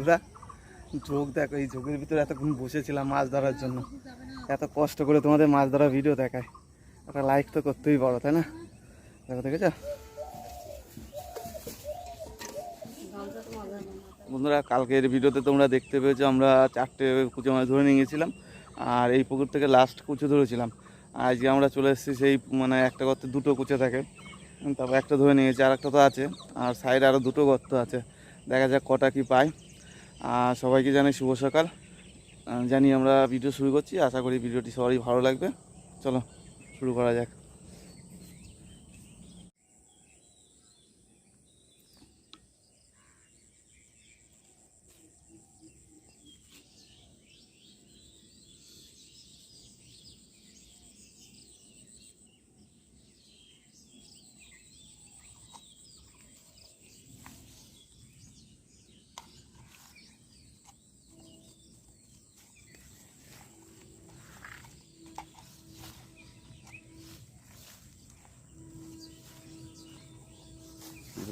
বন্ধুরা, চোখ দেখো, এই চোখের ভিতরে এতক্ষণ বসেছিলাম মাছ ধরার জন্য। এত কষ্ট করে তোমাদের মাছ ধরার ভিডিও দেখায়। একটা লাইক তো করতেই পারো, তাই না? দেখো, দেখেছ? বন্ধুরা, কালকের ভিডিওতে তোমরা দেখতে পেয়েছ, আমরা চারটে কুচো মাছ ধরে নিয়ে গেছিলাম। আর এই পুকুর থেকে লাস্ট কুচো ধরেছিলাম। আজকে আমরা চলে এসেছি সেই মানে একটা গর্তে দুটো কুচো থাকে। তারপর একটা ধরে নিয়েছি আর একটা তো আছে। আর সাইডে আরও দুটো গর্ত আছে। দেখা যাক কটা কি পাই আর সবাইকে জানাই শুভ সকাল। জানি আমরা ভিডিও শুরু করছি। আশা করি ভিডিওটি সবারই ভালো লাগবে। চলো, শুরু করা যাক।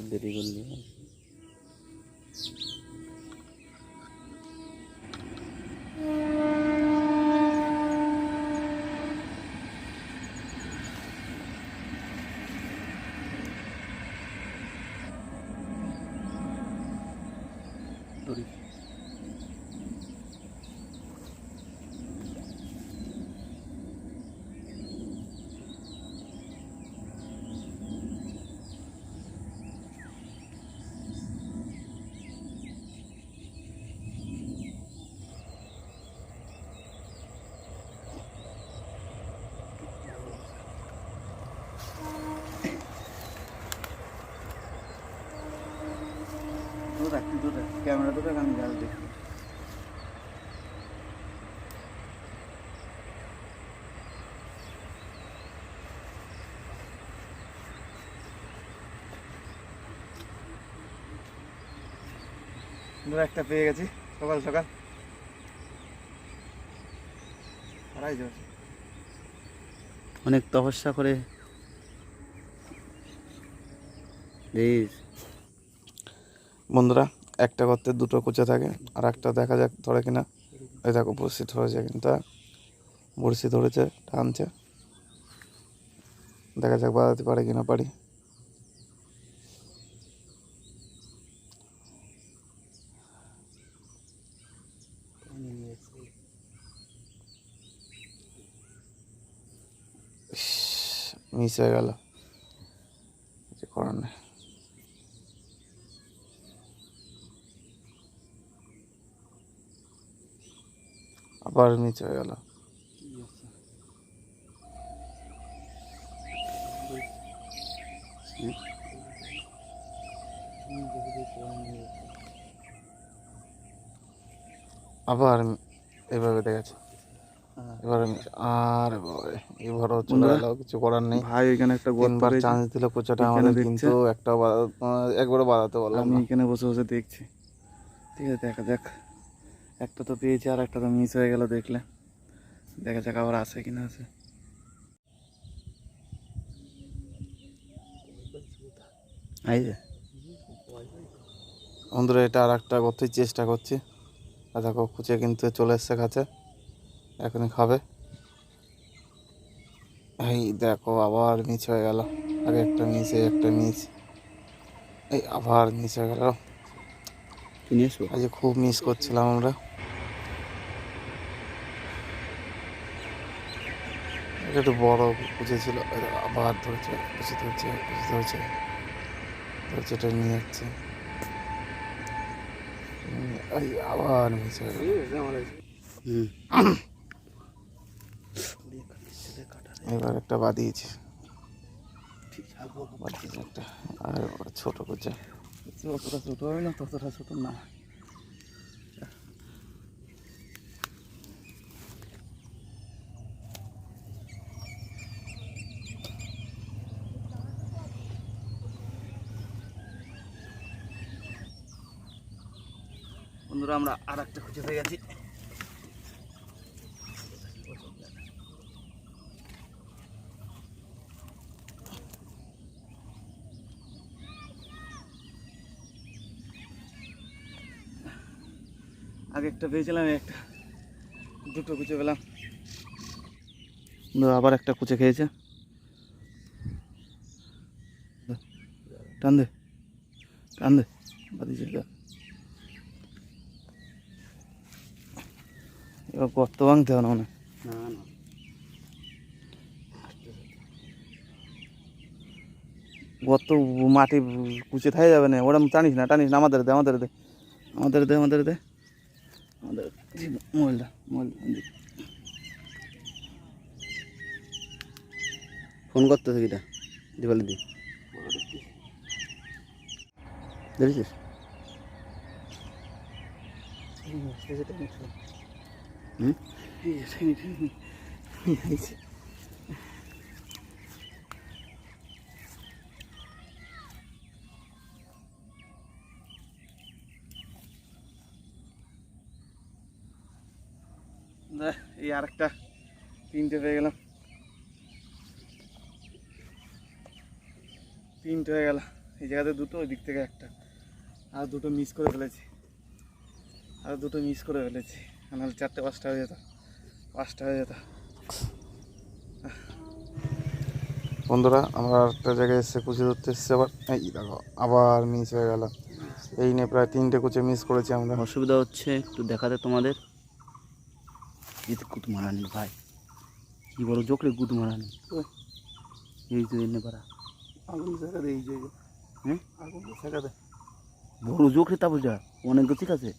দেরি করলি দড়ি দূর রাখ দূর রাখ ক্যামেরা রাখ আমি জাল দেখি। একটা পেয়ে গেছি সকাল সকাল। হারাই যাচ্ছে অনেক তপস্যা করে। দিস বন্ধুরা একটা গর্তে দুটো কুচে থাকে, আর একটা দেখা যাক ধরে কিনা। এই দেখো, বড়শি ধরেছে কিন্তু বড়শি ধরেছে, টানছে। দেখা যাক বাড়াতে পারে কিনা, পারি। মিস হয়ে গেল। কিছু করার নেই। আবার মিস হয়ে গেল। আবার এভাবে দেখেছে এবার আর বাবারে, এবারও চলে গেল কিছু করার নেই। ভাই এখানে একটা তিনবার চান্স দিল কোচাটা আমাদের কিন্তু একটা একবারও বাড়াতে পারলাম আমি এখানে বসে বসে দেখছি। ঠিক আছে দেখা যাক। একটা তো পেয়েছি আর একটা তো মিস হয়ে গেল দেখলে। দেখা যাক আবার আসে কিনা আছে। এই যে। এটা আর একটা করতেই চেষ্টা করছি। আর দেখো কুচে কিন্তু চলে এসছে কাছে এখনই খাবে। এই দেখো আবার মিস হয়ে গেল। আগে একটা মিস এই একটা মিস এই আবার মিস হয়ে গেল। কিনে আসব? আজ খুব মিস করছিলাম আমরা এটা একটু বড় কুচে ছিল আবার ধরেছে কুচে ধরছে কুচে ধরছে। ধরছে এটা নিয়ে যাচ্ছে। আবার এবার একটা বাদিয়েছে একটা। আর ছোট কুচে যতটা ছোট হবে না ততটা ছোট না। বন্ধুরা, আমরা আর একটা খুঁজে পেয়ে গেছি। আগে একটা পেয়েছিলাম একটা। দুটো কুচে পেলাম। আবার একটা কুচে খেয়েছে। টান দে টান দে বাদিছে যা। এবার গর্ত ভাঙতে হবে না মনে গর্ত মাটি কুচে থাকে যাবে না ওরম টানিস না টানিস না আমাদের দে আমাদের দে আমাদের দে আমাদের দে। আমাদের মোবাইলটা মোবাইল ফোন করতেছে কিটা? দিবালি দি। দেখেছিস এই আরেকটা তিনটে পেয়ে গেলাম। তিনটে হয়ে গেল। এই জায়গাতে দুটো, ওই দিক থেকে একটা। আর দুটো মিস করে ফেলেছি। আর দুটো মিস করে ফেলেছি। নাহলে চারটে পাঁচটা হয়ে যেত পাঁচটা হয়ে যেত। বন্ধুরা আমরা একটা জায়গায় এসে কুচি ধরতে এসেছি আবার। এই দেখো আবার মিস হয়ে গেল। এই নিয়ে প্রায় তিনটে কুচে মিস করেছি আমরা। অসুবিধা হচ্ছে একটু দেখাতে তোমাদের। এতে কুত মারানি ভাই। কি বড় জোকরে গুদ মারানি। এই তো এনে পারা আগুন জায়গা দেয় এই জায়গা হ্যাঁ? আগুন জায়গা দেয় বড় জোকরে তা বোঝা অনেক তো ঠিক আছে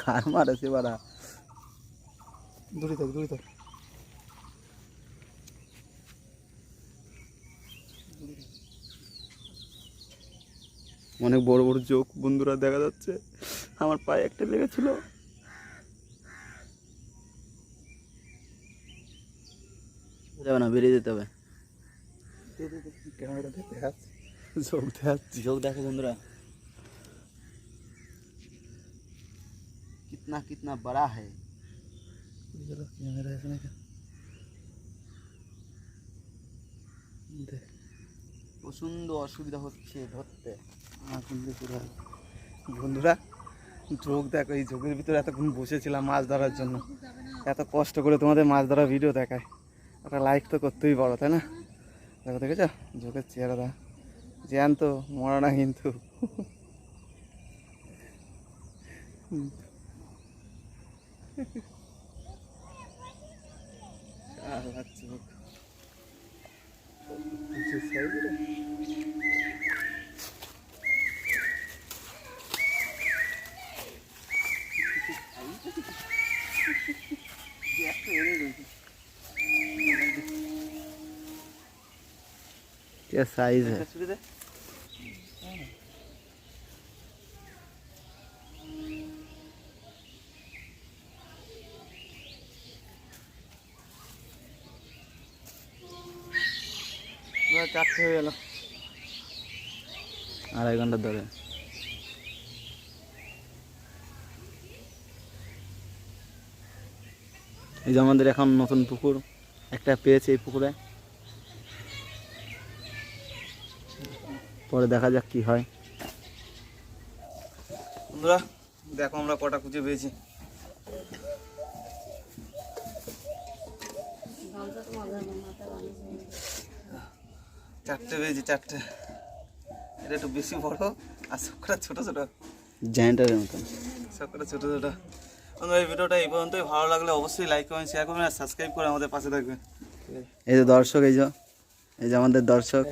কার মারাছে বাড়া? দূরে থাক দূরে থাক। অনেক বড় বড় চোখ বন্ধুরা দেখা যাচ্ছে। আমার পায়ে একটা লেগেছিল। যাবে না বেরিয়ে যেতে হবে। চোখ দেখাচ্ছি। চোখ দেখো বন্ধুরা। कितना कितना बड़ा है ক্যামেরা আছে নাকি দেখ প্রচন্ড অসুবিধা হচ্ছে ধরতে আগুন দিয়ে পুরো বন্ধুরা চোখ দেখো এই চোখের ভিতরে এতক্ষণ বসেছিলাম মাছ ধরার জন্য এত কষ্ট করে তোমাদের মাছ ধরা ভিডিও দেখায় একটা লাইক তো করতেই পারো তাই না দেখো দেখেছ চোখের চেহারা দা জ্যান্ত মরা না কিন্তু Caraca, louco. Você saiu, né? Que é essa aí, Zé? চারটে হয়ে গেল। আড়াই ঘণ্টা ধরে। এই যে আমাদের এখন নতুন পুকুর একটা পেয়েছে এই পুকুরে। পরে দেখা যাক কি হয়। বন্ধুরা দেখো আমরা কটা কুচে পেয়েছি। চারটে পেয়েছি চারটে। এটা একটু বেশি বড় আর সবকটা ছোট ছোট। জায়েন্টারের মতন। সবকটা ছোট ছোট। বন্ধুরা এই ভিডিওটা এই পর্যন্তই। ভালো লাগলে অবশ্যই লাইক করবেন শেয়ার করবেন আর সাবস্ক্রাইব করে আমাদের পাশে থাকবেন। এই যে দর্শক এই যে এই যে আমাদের দর্শক।